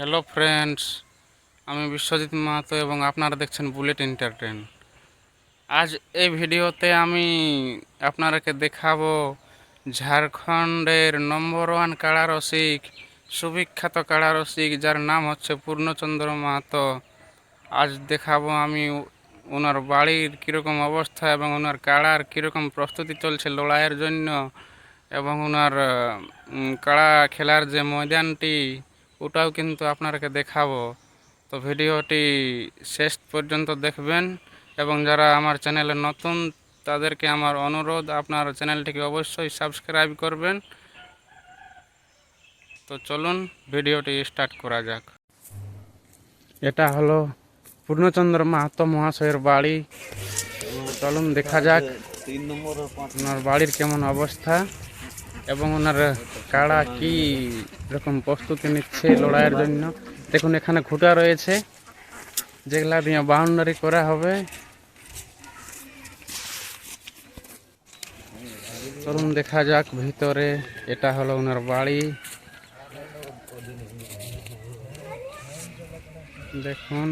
Hello friends আমি বিশ্বজিৎ মাহাতো এবং আপনারা দেখছেন বুলেট এন্টারটেন আজ এই ভিডিওতে আমি আপনারাকে দেখাবো ঝাড়খণ্ডের নম্বর ওয়ান কাড়া রসিক, সুবিখ্যাত কাড়া রসিক, যার নাম হচ্ছে পূর্ণচন্দ্র মাহাতো। আজ দেখাবো আমি ওনার বাড়ির কীরকম অবস্থা এবং ওনার কাড়ার কীরকম প্রস্তুতি চলছে লড়াইয়ের জন্য এবং ওনার কাড়া খেলার যে ময়দানটি ওটাও কিন্তু আপনাকে দেখাবো। তো ভিডিওটি শেষ পর্যন্ত দেখবেন এবং যারা আমার চ্যানেলে নতুন, তাদেরকে আমার অনুরোধ, আপনার চ্যানেলটিকে অবশ্যই সাবস্ক্রাইব করবেন। তো চলুন, ভিডিওটি স্টার্ট করা যাক। এটা হলো পূর্ণচন্দ্র মাহাতো মহাশয়ের বাড়ি। চলুন দেখা যাক ওনার বাড়ির কেমন অবস্থা এবং ওনার কাড়া কি। রকম প্রস্তুতি নিচ্ছে লড়াইয়ের জন্য। দেখুন, এখানে খুঁটা রয়েছে। যেগুলা দিয়ে বাউন্ডারি করা হবে। চলুন দেখা যাক ভিতরে। এটা হলো ওনার বাড়ি। দেখুন,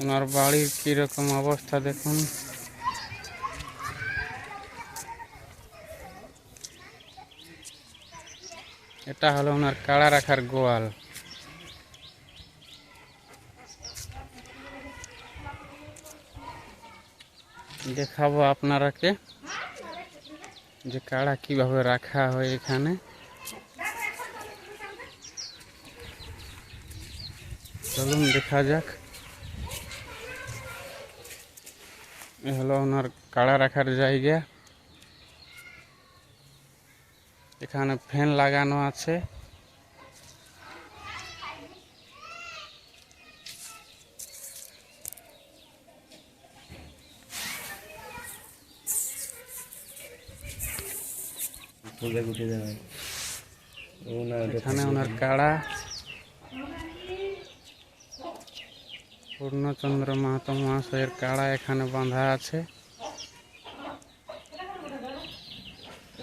ওনার বাড়ির কীরকম অবস্থা দেখুন। এটা হলো ওনার কাড়া রাখার গোয়াল। দেখাবো আপনারাকে যে কাড়া কীভাবে রাখা হয় এখানে। চলুন দেখা যাক। এ হলো ওনার কাড়া রাখার জায়গা। এখানে ফ্যান লাগানো আছে। এখানে ওনার কাড়া। পূর্ণচন্দ্র মাহাতো মহাশয়ের কাড়া এখানে বাঁধা আছে।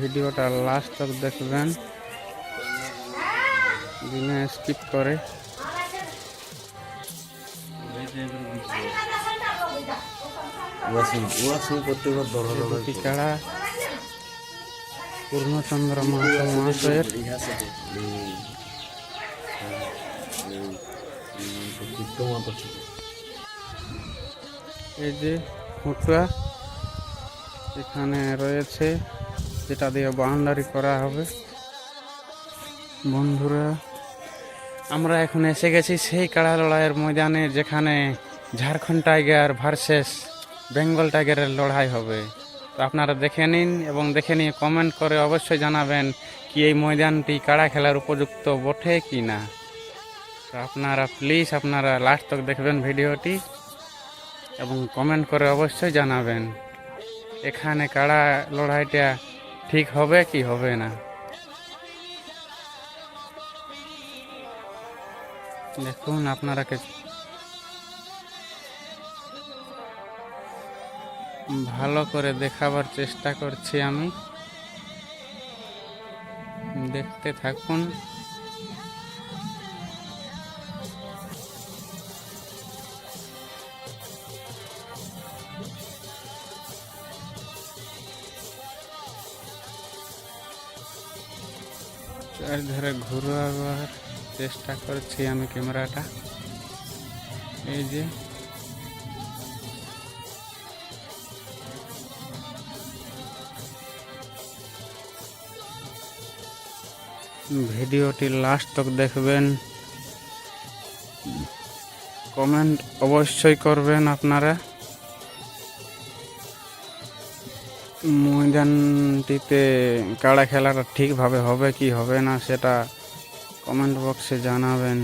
ভিডিওটা লাস্ট তক দেখবেন। বিনা স্কিপ করে। কাড়া পূর্ণচন্দ্র মাহাতো মহাশয়ের। এই যে খুঁটা এখানে রয়েছে। যেটা দিয়ে বাউন্ডারি করা হবে। বন্ধুরা, আমরা এখন এসে গেছি সেই কাড়া লড়াইয়ের ময়দানে, যেখানে ঝাড়খণ্ড টাইগার ভার্সেস বেঙ্গল টাইগারের লড়াই হবে। তো আপনারা দেখে নিন এবং দেখে নিয়ে কমেন্ট করে অবশ্যই জানাবেন কি এই ময়দানটি কাড়া খেলার উপযুক্ত বটে কি না। তো আপনারা প্লিজ আপনারা লাস্ট তক দেখবেন ভিডিওটি এবং কমেন্ট করে অবশ্যই জানাবেন। এখানে কাড়া লড়াইটা ঠিক হবে কি হবে না? দেখুন আপনারা কে ভালো করে দেখাবার চেষ্টা করছি আমি। দেখতে থাকুন। চারধারে ঘুরাবার চেষ্টা করছি আমি ক্যামেরাটা। এই যে। ভিডিওটি লাস্ট তক দেখবেন। কমেন্ট অবশ্যই করবেন আপনারা। ময়দানটিতে কাড়া খেলাটা ঠিকভাবে হবে কি হবে না সেটা কমেন্ট বক্সে জানাবেন।